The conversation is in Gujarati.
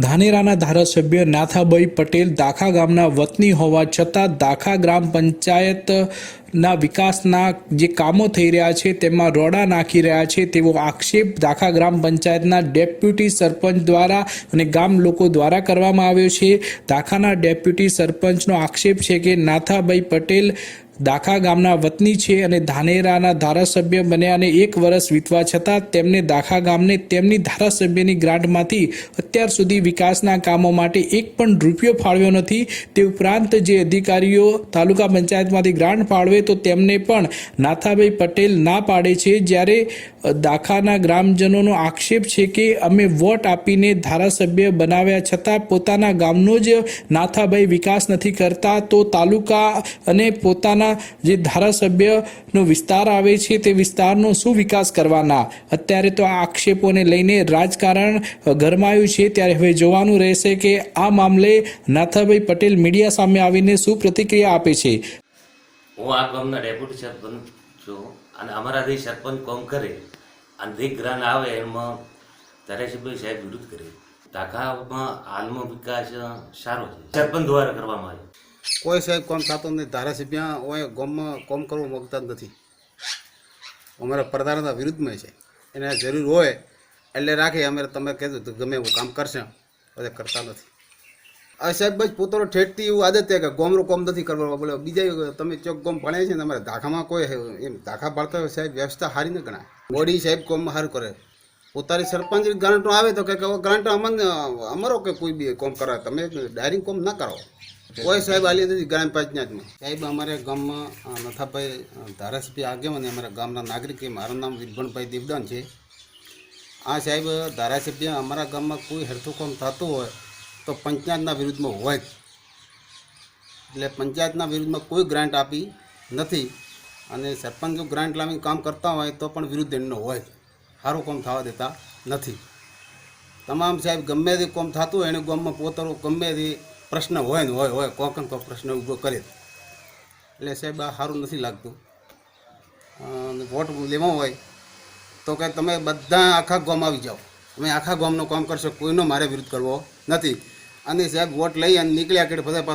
ધાનેરાના ધારાસભ્ય નાથાભાઈ પટેલ દાખા ગામના વતની હોવા છતાં દાખા ગ્રામ પંચાયતના વિકાસના જે કામો થઈ રહ્યા છે તેમાં રોડા નાખી રહ્યા છે તેવો આક્ષેપ દાખા ગ્રામ પંચાયતના ડેપ્યુટી સરપંચ દ્વારા અને ગામ લોકો દ્વારા કરવામાં આવ્યો છે. દાખાના ડેપ્યુટી સરપંચનો આક્ષેપ છે કે નાથાભાઈ પટેલ દાખા ગામના વતની છે અને ધાનેરાના ધારાસભ્ય બન્યા અને એક વર્ષ વીતવા છતાં તેમને દાખા ગામને તેમની ધારાસભ્યની ગ્રાન્ટમાંથી અત્યાર સુધી વિકાસના કામો માટે એક પણ રૂપિયો ફાળવ્યો નથી. તે ઉપરાંત જે અધિકારીઓ તાલુકા પંચાયતમાંથી ગ્રાન્ટ ફાળવે તો તેમને પણ નાથાભાઈ પટેલ ના પાડે છે. જ્યારે દાખાના ગ્રામજનોનો આક્ષેપ છે કે અમે વોટ આપીને ધારાસભ્ય બનાવ્યા છતાં પોતાના ગામનો જ નાથાભાઈ વિકાસ નથી કરતા, તો તાલુકા અને પોતાના જે ધારાસભ્યનો વિસ્તાર આવે છે તે વિસ્તારનો શું વિકાસ કરવાના? અત્યારે તો આ આક્ષેપોને લઈને રાજકારણ ગરમાયું છે. ત્યારે હવે જોવાનું રહેશે કે આ મામલે નાથાભાઈ પટેલ મીડિયા સામે આવીને શું પ્રતિક્રિયા આપે છે? હું આ ગામના ડેપ્યુટી સરપંચ છું અને અમારા જે સરપંચ કોમ કરે અને જે ગ્રાન આવે એમાં ધારાસભ્ય સાહેબ વિરુદ્ધ કરે. ધાખામાં હાલમાં વિકાસ સારો છે. સરપંચ દ્વારા કરવામાં આવ્યો. કોઈ સાહેબ કોમ થતો નથી ધારાસભ્ય હોય ગામમાં કોમ કરવું માગતા નથી. અમારા પ્રધાનતા વિરુદ્ધમાં છે. એને જરૂર હોય એટલે રાખે. અમે તમે કહેજો તો ગમે એવું કામ કરશે. બધે કરતા નથી. આ સાહેબ ભાઈ પોતાનો ઠેઠથી એવું આદત છે કે ગોમનું કોમ નથી કરવા બોલે. બીજા તમે ચોક ગોમ ભણે છે ને અમારે ધાખામાં કોઈ એમ ધાખા ભણતા હોય સાહેબ, વ્યવસ્થા સારી ન ગણાય. મોડી સાહેબ કોમ સારું કરે. પોતાની સરપંચ ગ્રાન્ટો આવે તો કે ગ્રાન્ટ અમને, અમારો કે કોઈ બી કોમ કરાવે. તમે ડાયરિંગ કોમ ના કરો કોઈ સાહેબ, આલી નથી ગ્રામ પંચાયતમાં. સાહેબ, અમારે ગામમાં નથાભાઈ ધારાસભ્ય આગેવાન અમારા ગામના નાગરિક મારું નામ વિરભણભાઈ દેવદાન છે. આ સાહેબ, ધારાસભ્ય અમારા ગામમાં કોઈ હરતું કામ થતું હોય તો પંચાયતના વિરુદ્ધમાં હોય જ. એટલે પંચાયતના વિરુદ્ધમાં કોઈ ગ્રાન્ટ આપી નથી. અને સરપંચ જો ગ્રાન્ટ લાવીને કામ કરતા હોય તો પણ વિરુદ્ધ એમનો હોય સારું કામ થવા દેતા નથી. તમામ સાહેબ, ગમે તે કોમ થતું હોય, એને ગામમાં પોતાનું ગમે તે પ્રશ્ન હોય ને હોય હોય, કોક ને કોક પ્રશ્ન ઊભો કરે. એટલે સાહેબ, આ સારું નથી લાગતું. વોટ લેવા હોય તો કે તમે બધા આખા ગામ આવી જાઓ. તમે આખા ગામનું કામ કરશો, કોઈનો મારે વિરુદ્ધ કરવો નથી. અને સાહેબ, વોટ લઈ અને નીકળ્યા કે બધા